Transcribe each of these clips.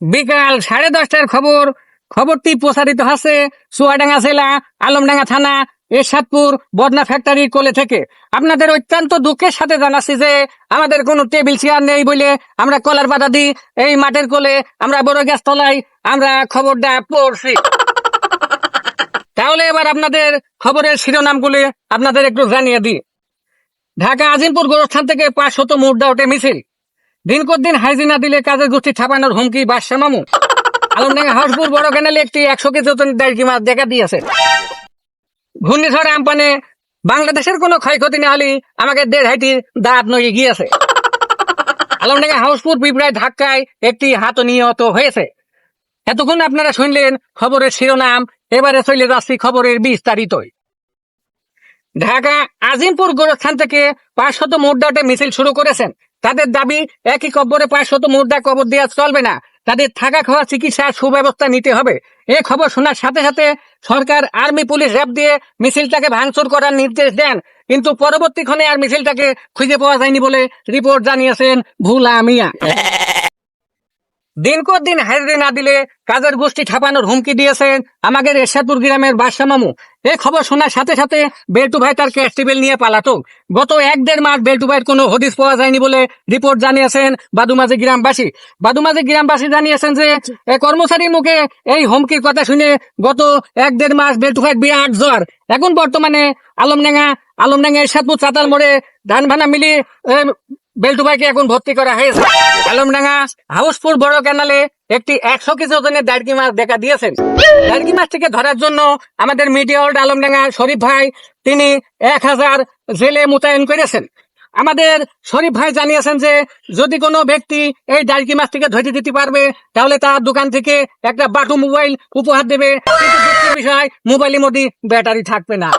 বিকাল সাড়ে দশটার খবর। খবরটি প্রসারিত হচ্ছে চুয়াডাঙ্গা জেলা, আলমডাঙ্গা থানা, এরশাদপুর, বদনা ফ্যাক্টরির কোলে থেকে। আপনাদের অত্যন্ত দুঃখের সাথে জানাচ্ছি যে আমাদের কোনো টেবিল চেয়ার নেই বলে আমরা কলার পাতা দিই, এই মাঠের কোলে আমরা বড় গ্যাস তলায় আমরা খবরটা পড়ছি। তাহলে এবার আপনাদের খবরের শিরোনামগুলি আপনাদের একটু জানিয়ে দিই। ঢাকা আজিমপুর গোরস্থান থেকে পাঁচশত মুদ্রা ওঠে মিছিল। দিনকর দিন হাইজিনা দিলে কাজের গোষ্ঠী ছাপানোর হুমকি বাদশা মামু আলমডাঙ্গা হাউসপুর বড় ক্যানেলে একটি একশো কেজি ওজন দেড়কি মাছ দেখা দিয়েছে। ঘূর্ণিঝড় আমপানে বাংলাদেশের কোনো ক্ষয়ক্ষতি না হলে আমাকে দেড় হাইটি দাঁত নড়িয়ে গিয়েছে। আলমডাঙ্গা হাউসপুর পিঁপড়ায় ধাক্কায় একটি হাত নিহত হয়েছে। এতক্ষণ আপনারা শুনলেন খবরের শিরোনাম, এবারে চলে যাচ্ছি খবরের বিস্তারিত। ঢাকা, আজিমপুর গোরস্থান থেকে পাঁচশত মুদ্রাটে মিছিল শুরু করেছেন। তাদের দাবি, একই কব্বরে পাঁচশত মুদ্রা কবর দেওয়া চলবে না। তাদের থাকা খাওয়া চিকিৎসার সুব্যবস্থা নিতে হবে। এ খবর শোনার সাথে সাথে সরকার আর্মি পুলিশ র্যাব দিয়ে মিছিলটাকে ভাঙচুর করার নির্দেশ দেন। কিন্তু পরবর্তীক্ষণে আর মিছিলটাকে খুঁজে পাওয়া যায়নি বলে রিপোর্ট জানিয়েছেন ভুলা মিয়া। দিনকর দিন হাজিরে না দিলে কাজের গোষ্ঠী ছাপানোর হুমকি দিয়েছেন আমাদের এরশাদপুর গ্রামের বাদশা মামু। এই খবর শোনার সাথে সাথে বেল্টু ভাই তার ক্যাশ নিয়ে পালাতো। গত এক দেড় মাস বেল্টু ভাইয়ের কোনো হদিস পাওয়া যায়নি বলে রিপোর্ট জানিয়েছেন বাদুমাঝি গ্রামবাসী। বাদুমাঝি গ্রামবাসী জানিয়েছেন যে কর্মচারীর মুখে এই হুমকির কথা শুনে গত এক দেড় মাস বেল্টু ভাইয়ের বিরাট জ্বর। এখন বর্তমানে আলমডাঙ্গা আলমডাঙ্গা এরশাদপুর চাতাল মোড়ে ধান ভানা মিলিয়ে বেল্টু ভাইকে এখন ভর্তি করা হয়েছে। আলমডাঙ্গা হাউসপুর বড় ক্যানালে একটি একশো কেজি ওজনের দাঁড়কি মাছ দেখা দিয়েছেন। দাঁড়কি মাছটিকে ধরার জন্য আমাদের মিডিয়া ওয়ার্ল্ড আলমডাঙ্গা শরীফ ভাই, তিনি এক হাজার জেলে মোতায়েন করেছেন। আমাদের শরীফ ভাই জানিয়েছেন যে, যদি কোনো ব্যক্তি এই দাঁড়কি মাছটিকে ধরে দিতে পারবে, তাহলে তার দোকান থেকে একটা বাটু মোবাইল উপহার দেবে। বিষয়, মোবাইলের মধ্যে ব্যাটারি থাকবে না।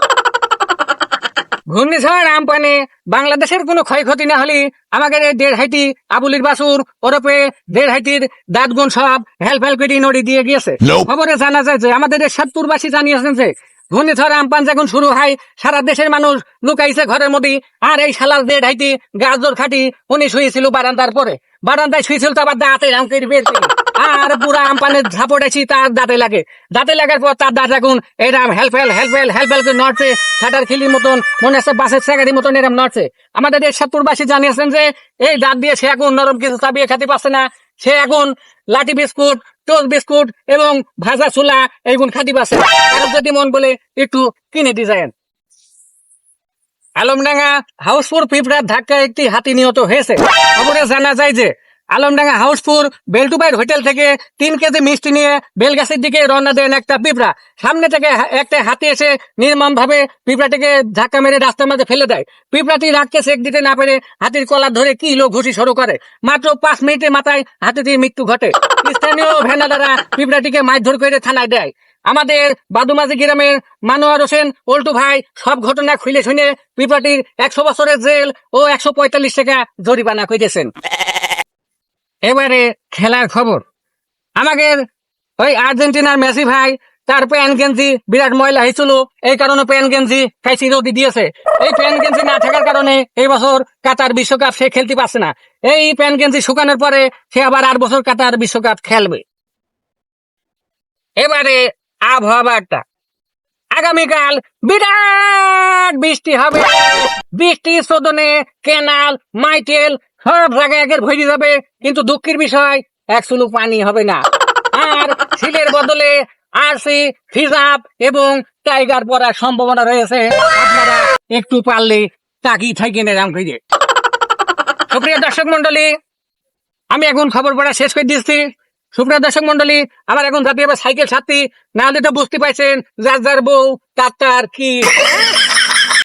ঘূর্ণিঝড় আমপানে বাংলাদেশের কোনো ক্ষয়ক্ষতি না হলে আমাদের এই দেড় হাইটি আবুলির বাসুর ওরফে দেড় হাইটির দাঁতগুন সব হেল্প হেল্প নড়ি দিয়ে গিয়েছে। খবরে জানা যায় যে আমাদের এই সাতপুরবাসী জানিয়েছেন যে ঘূর্ণিঝড় আমপান যখন শুরু হয় সারা দেশের মানুষ লুকাইছে ঘরের মধ্যে। আর এই শালার দেড় হাইটি গাজর খাটি উনি শুয়েছিল বারান্দার পরে। বারান্দায় শুয়েছিল তো আবার দাঁতে রাম করে বের করে। আর পুরা আমপানের ঝাপড়েছি তার দাঁতে লাগে। দাঁতে লাগার পর তার দাঁত এখন এরম হেল্প হেল হেল্প হেল হেল্প হেল নড়ছে ছাটার খিলির মতন, মনে হচ্ছে বাসের স্যাগারির মতন এরম নড়ছে। আমাদের এই সাতপুরবাসী জানিয়েছেন যে, এই দাঁত দিয়ে সে এখন নরম কিছু চাবিয়ে খেতে পারছে না। সে এখন লাঠি বিস্কুট টোস্ট বিস্কুট এবং ভাজা চুলা এইগুলো খাতি পাচ্ছে যদি মন বলে, একটু কিনে যায় আলমডাঙ্গা হাউসপুর পিঁপড়ার ধাক্কায় একটি হাতি নিহত হয়েছে। খবরে জানা যায় যে আলমডাঙ্গা হাউসপুর বেলটুবাইর হোটেল থেকে তিন কেজি মিষ্টি নিয়ে বেলগাছের দিকে রওনা দেন একটা পিঁপড়া। সামনে থেকে একটা হাতি এসে নির্মম ভাবে পিঁপড়াটিকে ধাক্কা মেরে রাস্তার মাঝে ফেলে দেয়। পিঁপড়াটি রাগকে সেক দিতে না পেরে হাতির কলার ধরে কিলো ঘুষি শুরু করে। মাত্র পাঁচ মিনিটের মাথায় হাতিটির মৃত্যু ঘটে। স্থানীয় ভ্যানাদারা পিঁপড়াটিকে মারধর করে থানায় দেয়। আমাদের বাদুমাঝি গ্রামের মানোয়ার হোসেন পল্টু ভাই, সব ঘটনা খুলে শুনে পিঁপড়াটির একশো বছরের জেল ও একশো পঁয়তাল্লিশ টাকা জরিমানা করেছেন এবারে খেলার খবর। আমাদের ওই আর্জেন্টিনার মেসি ভাই, তার প্যান গেঞ্জি, বিরাট ময়লা হয়েছিল এই কারণে প্যান গেঞ্জি রোদি দিয়েছে। এই প্যান গেঞ্জি না থাকার কারণে এই বছর কাতার বিশ্বকাপ সে খেলতে পারছে না। এই প্যান গেঞ্জি শুকানোর পরে সে আবার আট বছর কাতার বিশ্বকাপ খেলবে। এবারে আবহাওয়া আবহাওয়াটা আগামীকাল বিরাট বৃষ্টি হবে। বৃষ্টির সদনে কেনাল মাইটেল সব জায়গায় আগের ভরে যাবে, কিন্তু দুঃখের বিষয়, এক সুলু পানি হবে না। আর সিলের বদলে আরসি, ফিজাব এবং টাইগার পড়ার সম্ভাবনা রয়েছে। আপনারা একটু পারলে তাকি তাকিয়ে থাকেন এরাম করে সুপ্রিয় দর্শক মন্ডলী আমি এখন খবর পড়া শেষ করে দিচ্ছি। সুপ্রিয় দর্শক মন্ডলী আমার এখন জাতীয় সাইকেল সাথী না হলে তো বুঝতে পারছেন যার যার বউ, তার তার কি।